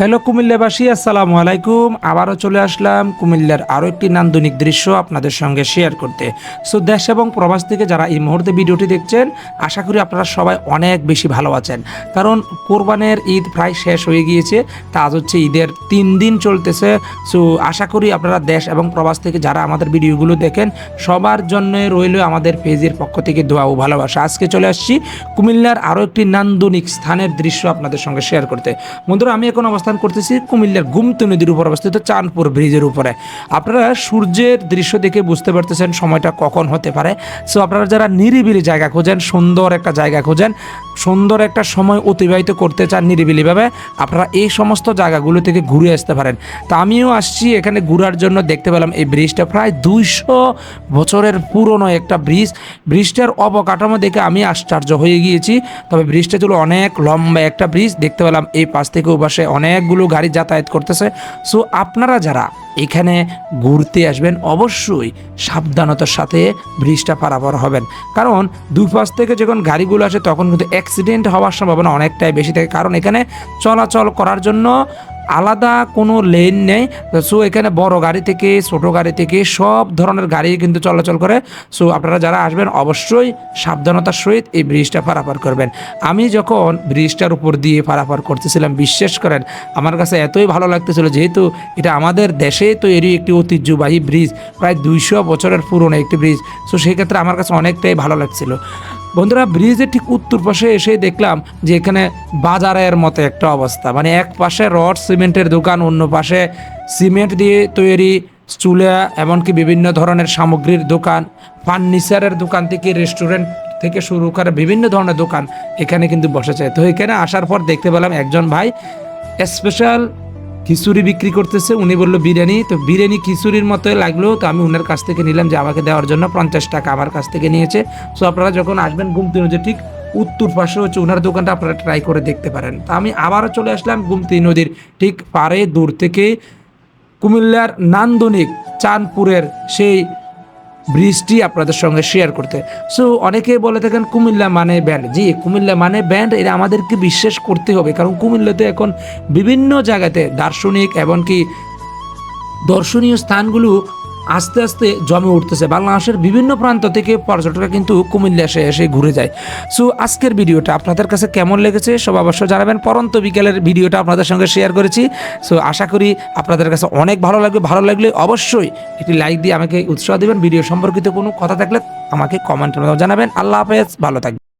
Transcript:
Hello কুমিল্লাবাসী, আসসালামু আলাইকুম। আবারও চলে আসলাম কুমিল্লার আরও একটি নান্দনিক দৃশ্য আপনাদের সঙ্গে শেয়ার করতে। সো দেশ এবং প্রবাস থেকে যারা এই মুহূর্তে ভিডিওটি দেখছেন, আশা করি আপনারা সবাই অনেক বেশি ভালো আছেন। কারণ কোরবানের ঈদ প্রায় শেষ হয়ে গিয়েছে, তা আজ হচ্ছে ঈদের তিন দিন চলতেছে। সো আশা করি আপনারা দেশ এবং প্রবাস থেকে যারা আমাদের ভিডিওগুলো দেখেন, সবার জন্য রইল আমাদের পেজের পক্ষ থেকে দোয়া ও ভালোবাসা। আজকে চলে আসছি কুমিল্লার আরও একটি নান্দনিক স্থানের দৃশ্য আপনাদের সঙ্গে শেয়ার করতে। বন্ধুরা, আমি এখন অবস্থান করতেছি কুমিল্লার গুমতি নদীর উপর অবস্থিত চাঁদপুর ব্রিজের উপরে। আপনারা সূর্যের দৃশ্য দেখে বুঝতে পারতেছেন সময়টা কখন হতে পারে। সো আপনারা যারা নিরিবিলি জায়গা খোঁজেন, সুন্দর একটা জায়গা খোঁজেন, সুন্দর একটা সময় অতিবাহিত করতে চান নিরিবিলিভাবে, আপনারা এই সমস্ত জায়গাগুলো থেকে ঘুরে আসতে পারেন। তা আমিও আসছি এখানে ঘোরার জন্য, দেখতে পেলাম এই ব্রিজটা প্রায় দুইশো বছরের পুরনো একটা ব্রিজ। ব্রিজটার অবকাঠামো দেখে আমি আশ্চর্য হয়ে গিয়েছি। তবে ব্রিজটা ছিল অনেক লম্বা একটা ব্রিজ, দেখতে পেলাম এই পাশ থেকে ও পাশে অনেকগুলো গাড়ি যাতায়াত করতেছে। সো আপনারা যারা এখানে ঘুরতে আসবেন, অবশ্যই সাবধানতার সাথে ব্রিজটা পারাপার হবেন। কারণ দুপাশ থেকে যখন গাড়িগুলো আসে, তখন কিন্তু অ্যাক্সিডেন্ট হওয়ার সম্ভাবনা অনেকটাই বেশি থাকে। কারণ এখানে চলাচল করার জন্য আলাদা কোনো লেন নেই। সো এখানে বড় গাড়ি থেকে, ছোট গাড়ি থেকে সব ধরনের গাড়ি কিন্তু চলাচল করে। সো আপনারা যারা আসবেন, অবশ্যই সাবধানতার সহিত এই ব্রিজটা পারাপার করবেন। আমি যখন ব্রিজটার উপর দিয়ে পারাপার করতেছিলাম, বিশ্বাস করেন, আমার কাছে এতই ভালো লাগতেছিল, যেহেতু এটা আমাদের দেশে তৈরি একটি ঐতিহ্যবাহী ব্রিজ প্রায় দুইশো বছরের পুরনো একটি ব্রিজ সো সেই ক্ষেত্রে আমার কাছে অনেকটাই ভালো লাগছিল। বন্ধুরা, ব্রিজের ঠিক উত্তর পাশে এসে দেখলাম যে এখানে বাজারের মতো একটা অবস্থা। মানে এক পাশে রড, সিমেন্টের দোকান, অন্য পাশে সিমেন্ট দিয়ে তৈরি চুলা, এমনকি বিভিন্ন ধরনের সামগ্রীর দোকান, ফার্নিচারের দোকান থেকে, রেস্টুরেন্ট থেকে শুরু করে বিভিন্ন ধরনের দোকান এখানে কিন্তু বসেছে। তো এখানে আসার পর দেখতে পেলাম একজন ভাই, স্পেশাল খিচুড়ি বিক্রি করতেছে, উনি বলল, বিরিয়ানি। তো বিরিয়ানি খিচুড়ির মতোই লাগল, তো আমি ওনার কাছ থেকে নিলাম যে আমাকে দেওয়ার জন্য পঞ্চাশ টাকা আমার কাছ থেকে নিয়েছে। সো আপনারা যখন আসবেন গুমতি নদীর ঠিক উত্তর পাশে হচ্ছে ওনার দোকানটা, আপনারা ট্রাই করে দেখতে পারেন। তো আমি আবারও চলে আসলাম গুমতি নদীর ঠিক পারে দূর থেকে কুমিল্লার নান্দনিক চাঁদপুরের সেই ব্রিজটি আপনাদের সঙ্গে শেয়ার করতে। সো অনেকে বলে থাকেন, কুমিল্লা মানে ব্যান্ড জি, কুমিল্লা মানে ব্যান্ড এটা আমাদেরকে বিশ্বাস করতে হবে। কারণ কুমিল্লাতে এখন বিভিন্ন জায়গাতে দার্শনিক, এমনকি দর্শনীয় স্থানগুলো আস্তে আস্তে জমে উঠতেছে। বাংলাদেশের বিভিন্ন প্রান্ত থেকে পর্যটকরা কিন্তু কুমিল্লা এসে এসে ঘুরে যায়। সো আজকের ভিডিওটা আপনাদের কাছে কেমন লেগেছে সব অবশ্য জানাবেন। পরন্ত বিকেলের ভিডিওটা আপনাদের সঙ্গে শেয়ার করেছি। সো আশা করি আপনাদের কাছে অনেক ভালো লাগবে। ভালো লাগলে অবশ্যই একটি লাইক দিয়ে আমাকে উৎসাহ দেবেন। ভিডিও সম্পর্কিত কোনো কথা থাকলে আমাকে কমেন্টের মাধ্যমে জানাবেন। আল্লাহ হাফেজ। ভালো থাকবেন।